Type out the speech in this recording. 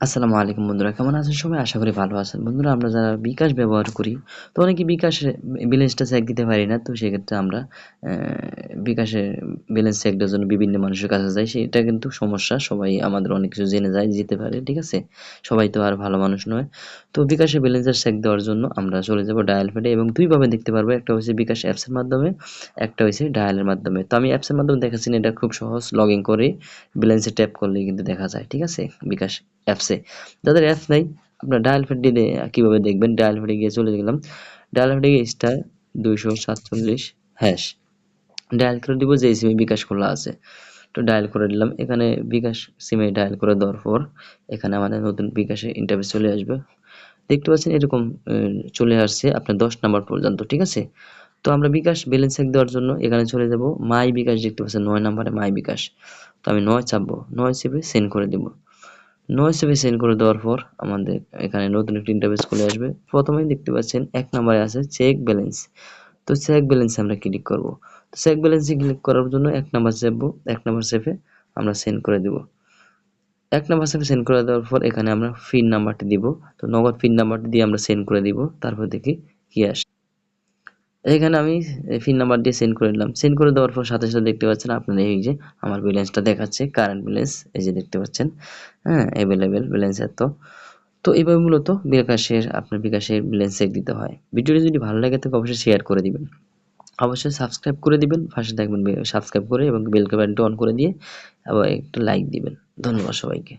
আসসালামু আলাইকুম বন্ধুরা, কেমন আছেন সবাই? আশা করি ভালো আছেন। বন্ধুরা, আমরা যারা বিকাশ ব্যবহার করি, তো অনেকে বিকাশে ব্যালেন্সটা চেক দিতে পারি না, তো সেক্ষেত্রে আমরা বিকাশে ব্যালেন্স চেক দেওয়ার জন্য বিভিন্ন মানুষের কাছে যাই। সেটা কিন্তু সমস্যা, সবাই আমাদের অনেক কিছু জেনে যায়, যেতে পারে, ঠিক আছে? সবাই তো আর ভালো মানুষ নয়। তো বিকাশে ব্যালেন্সের চেক দেওয়ার জন্য আমরা চলে যাব ডায়াল প্যাডে এবং দুইভাবে দেখতে পারব, একটা হচ্ছে বিকাশ অ্যাপসের মাধ্যমে, একটা হচ্ছে ডায়ালের মাধ্যমে। তো আমি অ্যাপসের মাধ্যমে দেখাচ্ছি এটা খুব সহজ লগ ইন করে ব্যালেন্সে ট্যাপ করলেই কিন্তু দেখা যায়, ঠিক আছে? বিকাশ অ্যাপসে যাদের অ্যাপস নাই, আপনার ডায়াল প্যাড দিলে কীভাবে দেখবেন? ডায়াল প্যাডে গিয়ে চলে গেলাম। ডায়াল প্যাডে গিয়ে স্টার দুইশো সাতচল্লিশ হ্যাশ ডায়াল করে দিব যে সিমে বিকাশ খোলা আছে। তো ডায়াল করে দিলাম। এখানে বিকাশ সিমে ডায়াল করে দেওয়ার পর এখানে আমাদের নতুন বিকাশে ইন্টারভিউ চলে আসবে। দেখতে পাচ্ছেন এরকম চলে আসছে আপনার দশ নাম্বার পর্যন্ত, ঠিক আছে? তো আমরা বিকাশ ব্যালেন্স চেক দেওয়ার জন্য এখানে চলে যাব। মাই বিকাশ দেখতে পাচ্ছেন, নয় নাম্বারে মাই বিকাশ। তো আমি নয় চাপবো, নয় চেপে সেন্ড করে দিব। নয় সেভে সেন্ড করে দেওয়ার পর আমাদের এখানে নতুন একটি ইন্টারভেস খুলে আসবে। প্রথমেই দেখতে পাচ্ছেন এক নম্বরে আছে চেক ব্যালেন্স তো চেক ব্যালেন্সে আমরা ক্লিক করব। তো চেক ব্যালেন্সে ক্লিক করার জন্য এক নাম্বার চেপবো এক নাম্বার চেপে আমরা সেন্ড করে দিব। এক নাম্বার সেভে সেন্ড করে দেওয়ার পর এখানে আমরা ফিন নাম্বারটি দিব। তো নগদ ফিন নাম্বারটি দিয়ে আমরা সেন্ড করে দিব। তারপর দেখি কি আসে। এখানে আমি ফিন নাম্বার দিয়ে সেন্ড করে দিলাম। সেন্ড করে দেওয়ার পর সাথে সাথে দেখতে পাচ্ছেন আপনার এই যে আমার ব্যালেন্সটা দেখাচ্ছে কারেন্ট ব্যালেন্স এই যে দেখতে পাচ্ছেন হ্যাঁ অ্যাভেলেবেল ব্যালেন্স এত। তো এইভাবে মূলত বিকাশের, আপনার বিকাশের ব্যালেন্স চেক দিতে হয়। ভিডিওটি যদি ভালো লাগে থাকে, অবশ্যই শেয়ার করে দিবেন। অবশ্যই সাবস্ক্রাইব করে দিবেন, পাশে থাকবেন সাবস্ক্রাইব করে এবং বেল বাটনটি অন করে দিয়ে আবার একটা লাইক দিবেন। ধন্যবাদ সবাইকে।